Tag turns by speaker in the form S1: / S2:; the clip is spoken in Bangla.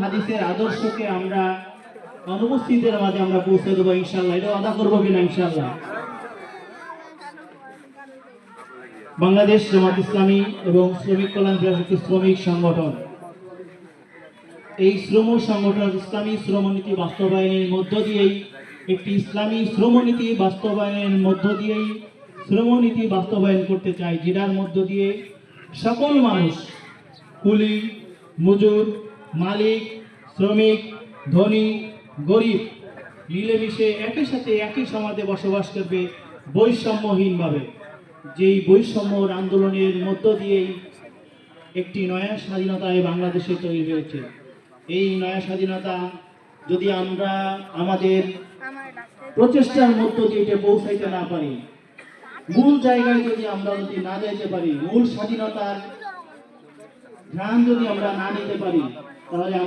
S1: হাদিসের আদর্শকে আমরা অনুপস্থিতের মাঝে আমরা পৌঁছে দেবো ইনশাল্লাহ এটা আদা করব কিনা ইনশাল্লাহ বাংলাদেশ জামাত ইসলামী এবং শ্রমিক কল্যাণ শ্রমিক সংগঠন। এই শ্রম সংগঠন ইসলামী শ্রমনীতি বাস্তবায়নের মধ্য দিয়েই, একটি ইসলামী শ্রমনীতি বাস্তবায়নের মধ্য দিয়েই শ্রমনীতি বাস্তবায়ন করতে চাই যেটার মধ্য দিয়ে সকল মানুষ, কুলি, মজুর মালিক, শ্রমিক, ধনী, গরিব মিলেমিশে একই সাথে একই সমাজে বসবাস করবে বৈষম্যহীনভাবে। যেই বৈষম্যর আন্দোলনের মধ্য দিয়েই একটি নয়া স্বাধীনতায় বাংলাদেশে তৈরি হয়েছে। এই নয়া স্বাধীনতা যদি আমরা আমাদের প্রচেষ্টার মধ্য দিয়ে এটা পৌঁছাইতে না পারি, মূল জায়গায় যদি আমরা যদি না যেতে পারি, মূল স্বাধীনতার ধ্যান যদি আমরা না নিতে পারি তাহলে